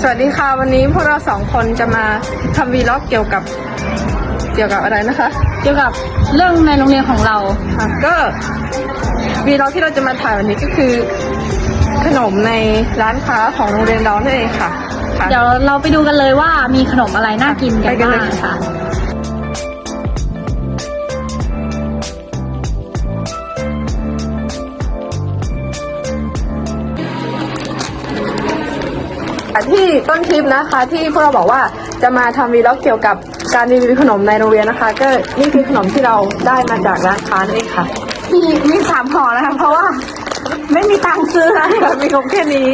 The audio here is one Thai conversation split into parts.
สวัสดีค่ะ วันนี้พวกเราสองคนจะมาทำวีล็อกเกี่ยวกับเกี่ยวกับอะไรนะคะ เกี่ยวกับเรื่องในโรงเรียนของเราค่ะก็วีล็อกที่เราจะมาถ่ายวันนี้ก็คือ ขนมในร้านค้าของโรงเรียนเรานั่นเองค่ะค่ะ เดี๋ยวเราไปดูกันเลยว่ามีขนมอะไรน่ากินกันไปกันเลยบ้างค่ะ ที่ต้นคลิปนะคะ ที่พวกเราบอกว่าจะมาทำวีล็อกเกี่ยวกับการรีวิวขนมในโรงเรียนนะคะ ก็นี่คือขนมที่เราได้มาจากร้านค้านั่นเองค่ะ มีมีสามห่อนะคะ เพราะว่าไม่มีตังค์ซื้อนะมีงบแค่นี้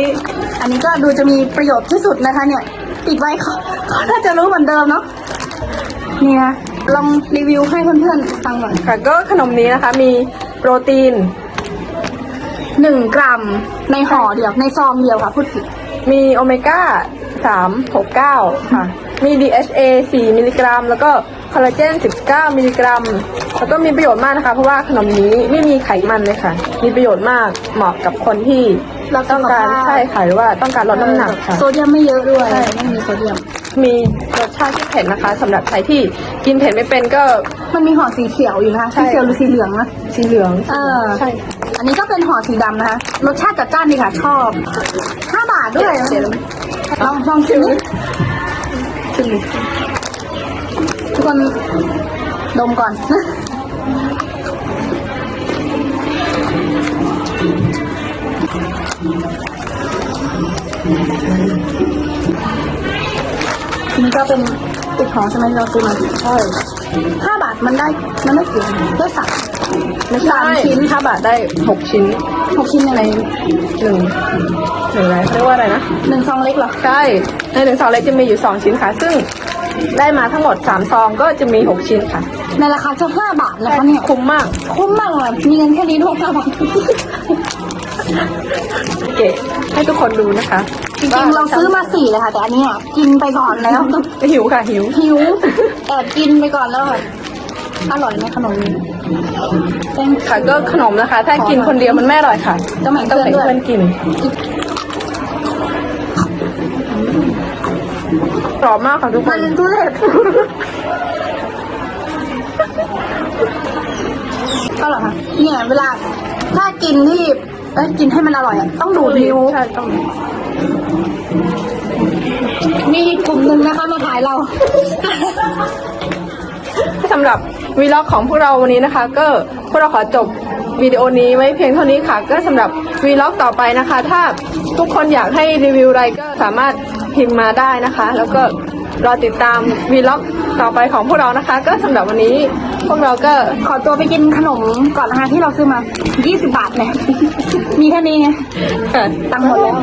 อันนี้ก็ดูจะมีประโยชน์ที่สุดนะคะ เนี่ยติดไว้เขาเขาน่าจะรู้เหมือนเดิมเนาะเนี่ยลองรีวิวให้เพื่อนๆฟังก่อนค่ะ ก็ขนมนี้นะคะ มีโปรตีนหนึ่งกรัมในห่อเดียวในซองเดียวค่ะพูดผิด มีโอเมก้า3 6 9 ค่ะ มี DHA 4 มิลลิกรัม แล้วก็คอลลาเจน 19 มิลลิกรัม แล้วก็มีประโยชน์มากนะคะ เพราะว่าขนมนี้ไม่มีไขมันเลยค่ะ มีประโยชน์มาก เหมาะกับคนที่รักสุต้องขการภาพใช่ค่ะหรือว่าต้องการลดน้ำหนักค่ะ โซเดียมไม่เยอะด้วย ใช่ ไม่มีโซเดียม มีรสชาติที่เผ็ดนะคะสำหรับใครที่กินเผ็ดไม่เป็นก็ มันมีห่อสีเขียวอยู่นะคะใช่ สีเขียวหรือสีเหลืองนะ สีเหลือง เออ ใช่ อันนี้ก็เป็นห่อสีดำนะคะ รสชาติจัดจ้านดีค่ะ ชอบ ห้าบาทด้วยเดี๋ยวลองลองชิมดิชิมดิทุกคนดมก่อนนี่ก็เป็นติดของใช่ไหมเราซื้อมาใช่ห้าบาทมันได้ มันได้กี่ได้สาม ไม่ใช่ สามชิ้นถ้าบาทได้หกชิ้นหกชิ้นในหนึ่งหนึ่งอะไรเขาเรียกว่าอะไรนะหนึ่งซองเล็กเหรอ ใช่ในหนึ่งซองเล็กจะมีอยู่สองชิ้นค่ะ ซึ่งได้มาทั้งหมดสามซองก็จะมีหกชิ้นค่ะในราคาแค่ห้าบาทนะคะเนี่ยคุ้มมากคุ้มมากเลยมีเงินแค่นี้ด้วยห้าบาทเก๋ให้ทุกคนดูนะคะจริงๆเราซื้อมาสี่เลยค่ะ แต่อันนี้อะกินไปก่อนแล้ว หิวค่ะหิวหิวแอบกินไปก่อนแล้ว อะอร่อยไหมขนมนี้เป็นค่ะก็ขนมนะคะ ถ้ากินคนเดียวมันไม่อร่อยค่ะ ต้องแบ่งต้องเพื่อนแบ่งด้วยเพื่อนกินกรอบมากค่ะทุกคมันนทุเรศก็เหรอคะเนี่ยเวลาถ้ากินที่เอ้ยกินให้มันอร่อยอะต้องดูดนิ้วใช่ต้องมีอีกกลุ่มหนึ่งนะคะมาขายเรา สำหรับวีล็อกของพวกเราวันนี้นะคะ ก็พวกเราขอจบวิดีโอนี้ไว้เพียงเท่านี้ค่ะ ก็สำหรับวีล็อกต่อไปนะคะ ถ้าทุกคนอยากให้รีวิวอะไรก็สามารถพิมพ์มาได้นะคะ แล้วก็รอติดตามวีล็อกต่อไปของพวกเรานะคะ ก็สำหรับวันนี้ พวกเราก็ขอตัวไปกินขนมก่อนนะคะที่เราซื้อมา 20 บาทเนี่ยมีแค่นี้ไง ตังค์หมดแล้ว